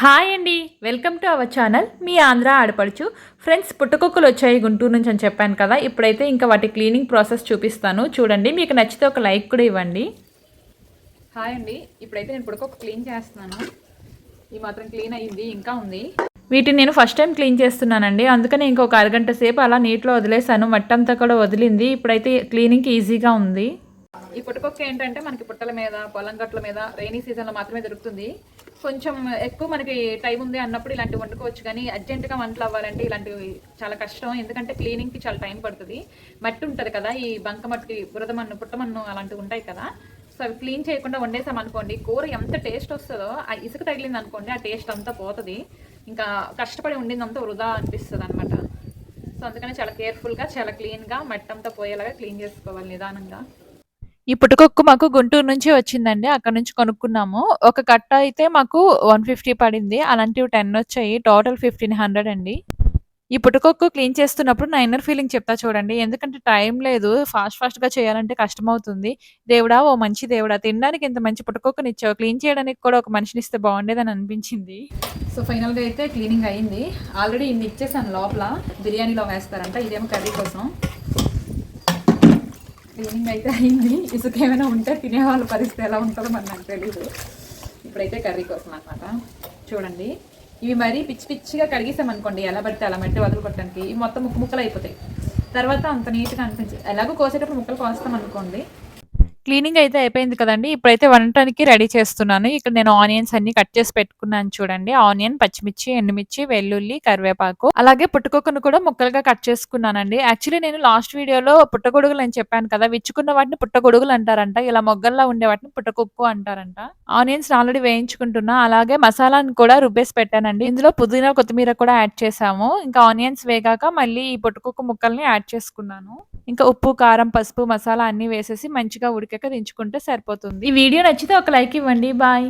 Hi అండి. Welcome to our channel. మీ ఆంధ్ర ఆడపడుచు. Friends పుట్టకొక్కులు వచ్చాయి గుంటూరు నుంచి అని చెప్పాను కదా. ఇప్పుడైతే ఇంకా వాటి క్లీనింగ్ ప్రాసెస్ చూపిస్తాను. చూడండి మీకు నచ్చితే ఒక లైక్ కూడా ఇవ్వండి. హాయ్ అండి. ఇప్పుడైతే నేను పుట్టకొక్క క్లీన్ చేస్తున్నాను. ఈ మాత్రం క్లీన్ అయ్యింది ఇంకా ఉంది. వీటిని నేను ఫస్ట్ టైం క్లీన్ చేస్తున్నానండి. అందుకని ఇంకొక అరగంట సేపు అలా నీటిలో వదిలేసాను మట్టి అంతా కూడా వదిలింది. ఇప్పుడైతే క్లీనింగ్కి ఈజీగా ఉంది. ఈ పుట్టకొక్క ఏంటంటే మనకి పుట్టల మీద పొలం గట్ల మీద రైనీ సీజన్లో మాత్రమే దొరుకుతుంది. కొంచెం ఎక్కువ మనకి టైం ఉంది అన్నప్పుడు ఇలాంటివి వండుకోవచ్చు. కానీ అర్జెంటుగా వంటలు అవ్వాలంటే ఇలాంటివి చాలా కష్టం. ఎందుకంటే క్లీనింగ్కి చాలా టైం పడుతుంది. మట్టి ఉంటుంది కదా ఈ బంక మట్టి బురద మన్ను పుట్టమన్ను అలాంటివి ఉంటాయి కదా. సో అవి క్లీన్ చేయకుండా వండేసాం అనుకోండి కూర ఎంత టేస్ట్ వస్తుందో ఆ ఇసుక తగిలింది అనుకోండి ఆ టేస్ట్ అంతా పోతుంది. ఇంకా కష్టపడి ఉండిందంతా వృధా అనిపిస్తుంది అనమాట సో అందుకని చాలా కేర్ఫుల్గా చాలా క్లీన్గా మట్టి అంతా పోయేలాగా క్లీన్ చేసుకోవాలి నిదానంగా. ఈ పుట్టుకొక్కు మాకు గుంటూరు నుంచి వచ్చిందండి. అక్కడ నుంచి కొనుక్కున్నాము. ఒక కట్ట అయితే మాకు వన్ ఫిఫ్టీ పడింది. అలాంటివి టెన్ వచ్చాయి. టోటల్ ఫిఫ్టీన్ హండ్రెడ్ అండి. ఈ పుట్టుకొక్కు క్లీన్ చేస్తున్నప్పుడు నా ఇన్నర్ ఫీలింగ్ చెప్తా చూడండి. ఎందుకంటే టైం లేదు. ఫాస్ట్ ఫాస్ట్గా చేయాలంటే కష్టమవుతుంది. దేవుడా ఓ మంచి దేవుడా తినడానికి ఇంత మంచి పుట్టుకొక్కుని ఇచ్చావు క్లీన్ చేయడానికి కూడా ఒక మనిషిని ఇస్తే బాగుండేదని అనిపించింది. సో ఫైనల్గా అయితే క్లీనింగ్ అయింది. ఆల్రెడీ ఇన్ని ఇచ్చేసాను లోపల. బిర్యానీలో వేస్తారంట. ఇదేమో కర్రీ కోసం. క్లీనింగ్ అయితే అయింది. ఇసుక ఏమైనా ఉంటే తినేవాళ్ళ పరిస్థితి ఎలా ఉంటుందో మరి నాకు తెలీదు. ఇప్పుడైతే కర్రీ కోసం అనమాట చూడండి. ఇవి మరీ పిచ్చి పిచ్చిగా కడిగేసామనుకోండి ఎలా పడితే అలా మట్టి వదులుకోవటానికి ఇవి మొత్తం ముక్క ముక్కలు అయిపోతాయి తర్వాత అంత నీట్గా అనిపించదు ఎలాగో కోసేటప్పుడు ముక్కలు కోస్తాం అనుకోండి క్లీనింగ్ అయితే అయిపోయింది కదండి. ఇప్పుడైతే వండటానికి రెడీ చేస్తున్నాను. ఇక్కడ నేను ఆనియన్స్ అన్ని కట్ చేసి పెట్టుకున్నాను చూడండి. ఆనియన్ పచ్చిమిర్చి ఎండుమిర్చి వెల్లుల్లి కరివేపాకు అలాగే పుట్టుకొక్కను కూడా ముక్కలుగా కట్ చేసుకున్నానండి. యాక్చువల్లీ నేను లాస్ట్ వీడియోలో పుట్టగొడుగులు అని చెప్పాను కదా విచ్చుకున్న వాటిని పుట్టగొడుగులు అంటారంట. ఇలా మొగ్గల్లా ఉండే వాటిని పుట్టకొక్కు అంటారంట. ఆనియన్స్ ఆల్రెడీ వేయించుకుంటున్నా. అలాగే మసాలాను కూడా రుబ్బేసి పెట్టానండి. ఇందులో పుదీనా కొత్తిమీర కూడా యాడ్ చేసాము ఇంకా ఆనియన్స్ వేగాక మళ్ళీ ఈ పుట్టుకొక్క ముక్కల్ని యాడ్ చేసుకున్నాను. ఇంకా ఉప్పు కారం పసుపు మసాలా అన్ని వేసేసి మంచిగా ఉడికే ఉడికాక దించుకుంటే సరిపోతుంది. ఈ వీడియో నచ్చితే ఒక లైక్ ఇవ్వండి. బాయ్.